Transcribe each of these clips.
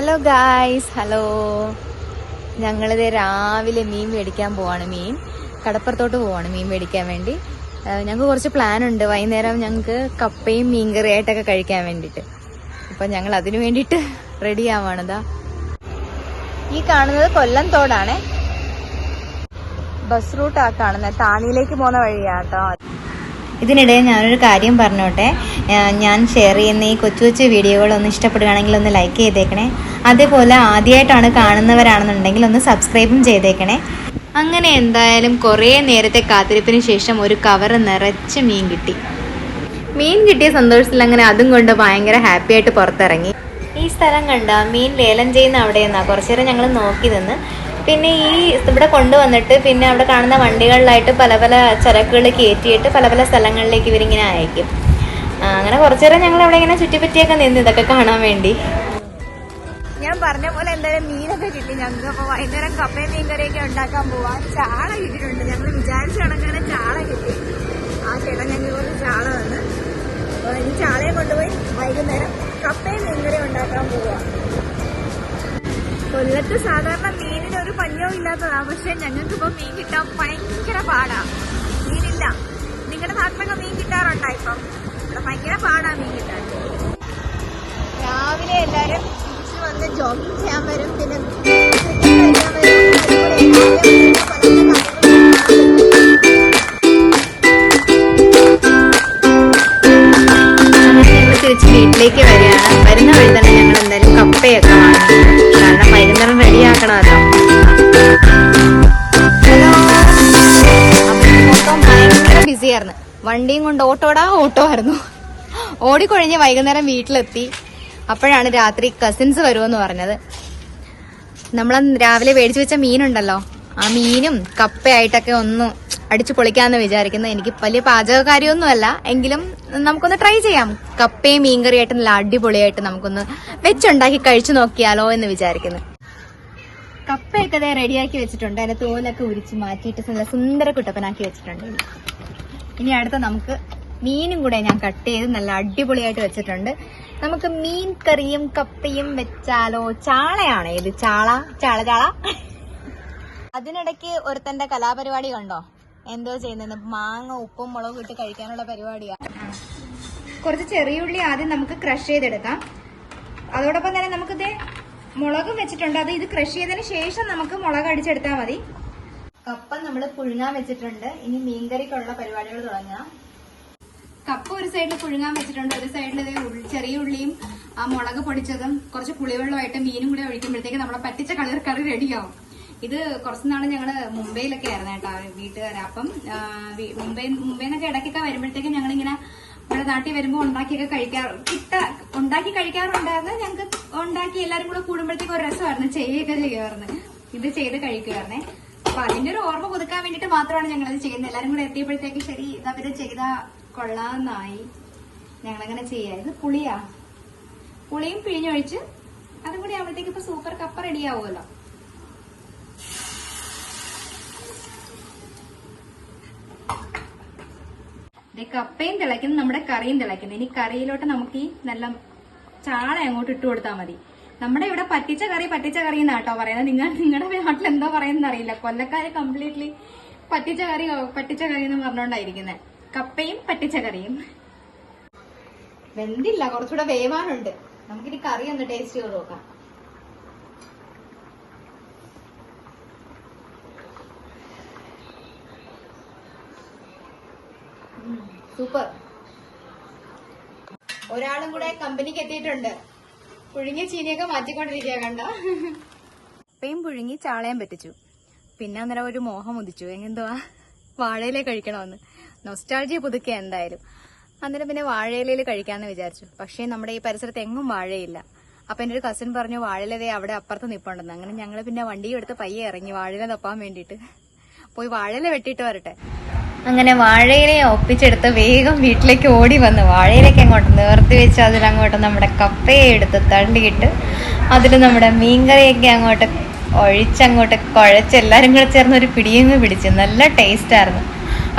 Hello guys hello ഞങ്ങളിത് രാവിലെ മീൻ മേടിക്കാൻ പോവാണ് മീൻ. കടപ്പുറത്തോട്ട് പോവാണ് മീൻ മേടിക്കാൻ വേണ്ടി. ഞങ്ങൾക്ക് കുറച്ച് പ്ലാൻ ഉണ്ട്. വൈകുന്നേരം ഞങ്ങൾക്ക് കപ്പയും മീൻകറിയായിട്ടൊക്കെ കഴിക്കാൻ വേണ്ടിയിട്ട്. അപ്പം ഞങ്ങൾ അതിനു വേണ്ടിയിട്ട് റെഡി ആവാണതാ ഈ കാണുന്നത് കൊല്ലം തോടാണ്. ബസ് റൂട്ടാ കാണുന്നത്. താണിയിലേക്ക് പോകുന്ന വഴിയാട്ടോ. ഇതിനിടെ ഞാനൊരു കാര്യം പറഞ്ഞോട്ടെ. ഞാൻ ഷെയർ ചെയ്യുന്ന ഈ കൊച്ചു കൊച്ചു വീഡിയോകൾ ഒന്ന് ഇഷ്ടപ്പെടുകയാണെങ്കിൽ ഒന്ന് ലൈക്ക് ചെയ്തേക്കണേ. അതേപോലെ ആദ്യമായിട്ടാണ് കാണുന്നവരാണെന്നുണ്ടെങ്കിൽ ഒന്ന് സബ്സ്ക്രൈബും ചെയ്തേക്കണേ. അങ്ങനെ എന്തായാലും കുറേ നേരത്തെ കാത്തിരിപ്പിന് ശേഷം ഒരു കവർ നിറച്ച് മീൻ കിട്ടി. മീൻ കിട്ടിയ സന്തോഷത്തിൽ അങ്ങനെ അതും കൊണ്ട് ഭയങ്കര ഹാപ്പി ആയിട്ട് പുറത്തിറങ്ങി. ഈ സ്ഥലം കണ്ട മീൻ ലേലം ചെയ്യുന്ന അവിടെ നിന്നാണ് കുറച്ചു നേരം ഞങ്ങൾ നോക്കി നിന്ന്. പിന്നെ ഈ ഇവിടെ കൊണ്ടുവന്നിട്ട് പിന്നെ അവിടെ കാണുന്ന വണ്ടികളിലായിട്ട് പല പല ചരക്കുകൾ കയറ്റിയിട്ട് പല പല സ്ഥലങ്ങളിലേക്ക് ഇവരിങ്ങനെ അയക്കും. അങ്ങനെ കുറച്ചു നേരം ഞങ്ങൾ അവിടെ ഇങ്ങനെ ചുറ്റിപ്പറ്റിയൊക്കെ നിന്ന് ഇതൊക്കെ കാണാൻ വേണ്ടി. ഞാൻ പറഞ്ഞ പോലെ എന്തായാലും മീനൊക്കെ കിട്ടി. ഞങ്ങൾക്ക് അപ്പൊ വൈകുന്നേരം കപ്പയും മീൻ കറിയൊക്കെ ഉണ്ടാക്കാൻ പോവാ ചാള കിട്ടിയിട്ടുണ്ട്. ഞങ്ങൾ വിചാരിച്ച കണക്കാണ് ചാള കിട്ടി. ആ ചേട്ടൻ ഞങ്ങൾക്ക് കുറച്ച് ചാള വന്ന് അപ്പൊ ഇനി ചാളയെ കൊണ്ടുപോയി വൈകുന്നേരം കപ്പയും മീൻ കറി ഉണ്ടാക്കാൻ പോവാ. കൊല്ലത്ത് സാധാരണ മീനിന് ഒരു പഞ്ഞവും ഇല്ലാത്തതാ. പക്ഷെ ഞങ്ങൾക്ക് ഇപ്പൊ മീൻ കിട്ടാൻ ഭയങ്കര പാടാ. മീനില്ല. നിങ്ങളുടെ നാട്ടിലൊക്കെ മീൻ കിട്ടാറുണ്ടോ ഇപ്പം? ഇവിടെ ഭയങ്കര പാടാ മീൻ കിട്ടാൻ. രാവിലെ എല്ലാരും വന്ന് ജോഗിങ് ചെയ്യാൻ വരും പിന്നെ തിരിച്ച് വീട്ടിലേക്ക് വരികയാണ് വരുന്ന വഴി തന്നെ ഞങ്ങൾ എന്തായാലും കപ്പയൊക്കെ വാങ്ങി കാരണം വൈകുന്നേരം റെഡിയാക്കണമല്ലോ മൊത്തം ഭയങ്കര ബിസിയായിരുന്നു വണ്ടിയും കൊണ്ട് ഓട്ടോടാ ഓട്ടോ ആയിരുന്നു. ഓടിക്കൊഴിഞ്ഞ് വൈകുന്നേരം വീട്ടിലെത്തി. അപ്പോഴാണ് രാത്രി കസിൻസ് വരുമെന്ന് പറഞ്ഞത്. നമ്മൾ രാവിലെ മേടിച്ചു വെച്ച മീനുണ്ടല്ലോ. ആ മീനും കപ്പയായിട്ടൊക്കെ ഒന്ന് അടിച്ചു പൊളിക്കാന്ന് വിചാരിക്കുന്നു. എനിക്ക് വലിയ പാചകക്കാരിയൊന്നുമല്ല എങ്കിലും നമുക്കൊന്ന് ട്രൈ ചെയ്യാം. കപ്പയും മീൻകറിയായിട്ട് നല്ല അടിപൊളിയായിട്ട് നമുക്കൊന്ന് വെച്ചുണ്ടാക്കി കഴിച്ചു നോക്കിയാലോ എന്ന് വിചാരിക്കുന്നു. കപ്പയൊക്കെ ദേ റെഡിയാക്കി വെച്ചിട്ടുണ്ട്. അതിന്റെ തോലൊക്കെ ഉരിച്ച് മാറ്റിയിട്ട് നല്ല സുന്ദര കുട്ടപ്പനാക്കി വെച്ചിട്ടുണ്ട്. ഇനി അടുത്ത നമുക്ക് മീനും കൂടെ ഞാൻ കട്ട് ചെയ്ത് നല്ല അടിപൊളിയായിട്ട് വെച്ചിട്ടുണ്ട്. നമുക്ക് മീൻ കറിയും കപ്പയും വെച്ചാലോ? ചാളയാണ് ഇത്? ചാള? ചാള ചാള? അതിനിടയ്ക്ക് ഒരുത്തന്റെ കലാപരിപാടി കണ്ടോ? എന്തോ ചെയ്യുന്നത് മാങ്ങ ഉപ്പും മുളകും ഇട്ട് കഴിക്കാനുള്ള പരിപാടിയാ. കുറച്ച് ചെറിയ ഉള്ളി ആദ്യം നമുക്ക് ക്രഷ് ചെയ്തെടുക്കാം. അതോടൊപ്പം തന്നെ നമുക്കിത് മുളകും വെച്ചിട്ടുണ്ട്. അത് ഇത് ക്രഷ് ചെയ്തതിന് ശേഷം നമുക്ക് മുളക് അടിച്ചെടുത്താൽ മതി. കപ്പ നമ്മൾ പുഴുങ്ങാൻ വെച്ചിട്ടുണ്ട്. ഇനി മീൻകറിക്കുള്ള പരിപാടികൾ തുടങ്ങാം. കപ്പ ഒരു സൈഡിൽ പുഴുങ്ങാൻ വെച്ചിട്ടുണ്ട്. ഒരു സൈഡിൽ ചെറിയ ഉള്ളിയും ആ മുളക് പൊടിച്ചതും കുറച്ച് പുളിവെള്ളമായിട്ട് മീനും കൂടി ഒഴിക്കുമ്പോഴത്തേക്ക് നമ്മളെ പറ്റിച്ച കളർ കറി റെഡിയാവും ഇത് കുറച്ച് നാൾ ഞങ്ങൾ മുംബൈയിലൊക്കെ ആയിരുന്നു കേട്ടോ വീട്ടുകാരെ. അപ്പം മുംബൈ മുംബൈയിൽ നിന്നൊക്കെ ഇടയ്ക്കൊക്കെ വരുമ്പോഴത്തേക്കും ഞങ്ങളിങ്ങനെ ഇവിടെ നാട്ടിൽ വരുമ്പോൾ ഉണ്ടാക്കിയൊക്കെ കഴിക്കാറ് കിട്ട ഉണ്ടാക്കി കഴിക്കാറുണ്ടായിരുന്നു ഞങ്ങൾക്ക് ഉണ്ടാക്കി എല്ലാവരും കൂടെ കൂടുമ്പോഴത്തേക്ക് ഒരു രസമായിരുന്നു. ചെയ്യുകയൊക്കെ ചെയ്യുമായിരുന്നു ഇത് ചെയ്ത് കഴിക്കുമായിരുന്നേ അപ്പൊ അതിന്റെ ഒരു ഓർമ്മ പുതുക്കാൻ വേണ്ടിയിട്ട് മാത്രമാണ് ഞങ്ങൾ ഇത് ചെയ്യുന്നത്. എല്ലാവരും കൂടെ എത്തിയപ്പോഴത്തേക്ക് ശരി ഇതവര് ചെയ്ത കൊള്ളാന്നായി ഞങ്ങളങ്ങനെ ചെയ്യാ ഇത് പുളിയാ. പുളിയും പിഴിഞ്ഞൊഴിച്ച് അതും കൂടി ആവുമ്പോഴത്തേക്ക് ഇപ്പൊ സൂപ്പർ കപ്പ റെഡി ആവുമല്ലോ. ദേ കപ്പയും തിളയ്ക്കുന്നു നമ്മുടെ കറിയും തിളയ്ക്കുന്നു. ഇനി കറിയിലോട്ട് നമുക്ക് ഈ നല്ല ചാള അങ്ങോട്ട് ഇട്ട് കൊടുത്താൽ മതി. നമ്മുടെ ഇവിടെ പറ്റിച്ച കറി പറ്റിച്ച കറി എന്നാട്ടോ പറയുന്നത്. നിങ്ങൾ നിങ്ങളുടെ നാട്ടിൽ എന്തോ പറയുന്നത് അറിയില്ല. കൊല്ലക്കാര് കംപ്ലീറ്റ്ലി പറ്റിച്ച കറി പറ്റിച്ച കറി എന്ന് പറഞ്ഞോണ്ടായിരിക്കുന്നത് കപ്പയും പറ്റിച്ച കറിയും വെന്തില്ല കുറച്ചുകൂടെ വേവാനുണ്ട്. നമുക്കിനി കറി ഒന്ന് ടേസ്റ്റ് ചെയ്ത് നോക്കാം. സൂപ്പർ ഒരാളും കൂടെ കമ്പനിക്ക് എത്തിയിട്ടുണ്ട്. പുഴുങ്ങിയ ചീനിയൊക്കെ മാറ്റിക്കൊണ്ടിരിക്കുക കണ്ട? കപ്പയും പുഴുങ്ങി ചാളയും പറ്റിച്ചു. പിന്നെ അന്നേരം ഒരു മോഹം ഉദിച്ചു. എങ്ങെന്തുവാ വാഴയിലേ കഴിക്കണമെന്ന് നൊസ്റ്റാൾജിയ പുതുക്കിയ എന്തായാലും. അന്നേരം പിന്നെ വാഴയിലയിൽ കഴിക്കാന്ന് വിചാരിച്ചു. പക്ഷേ നമ്മുടെ ഈ പരിസരത്ത് എങ്ങും വാഴയില്ല. അപ്പൊ എന്റെ ഒരു കസിൻ പറഞ്ഞു വാഴയില ദേ അവിടെ അപ്പുറത്ത് നിൽപ്പുണ്ടെന്ന് അങ്ങനെ ഞങ്ങൾ പിന്നെ വണ്ടിയും എടുത്ത് പയ്യെ ഇറങ്ങി വാഴയില തപ്പാൻ വേണ്ടിയിട്ട്. പോയി വാഴയില വെട്ടിയിട്ട് വരട്ടെ. അങ്ങനെ വാഴയിലയെ ഒപ്പിച്ചെടുത്ത് വേഗം വീട്ടിലേക്ക് ഓടി വന്ന് വാഴയിലേക്ക് അങ്ങോട്ട് നിവർത്തി വെച്ച് അതിലങ്ങോട്ട് നമ്മുടെ കപ്പയെ എടുത്ത് തള്ളിയിട്ട് അതിൽ നമ്മുടെ മീൻകറിയൊക്കെ അങ്ങോട്ട് ഒഴിച്ചങ്ങോട്ട് കുഴച്ച് എല്ലാവരും കൂടെ ചേർന്ന് ഒരു പിടിയങ്ങ് പിടിച്ച്. നല്ല ടേസ്റ്റ് ആയിരുന്നു.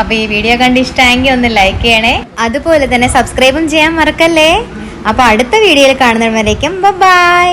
അപ്പൊ ഈ വീഡിയോ കണ്ട് ഇഷ്ടമെങ്കിൽ ഒന്ന് ലൈക്ക് ചെയ്യണേ. അതുപോലെ തന്നെ സബ്സ്ക്രൈബും ചെയ്യാൻ മറക്കല്ലേ? അപ്പൊ അടുത്ത വീഡിയോയിൽ കാണുന്നവരേക്കും ബൈ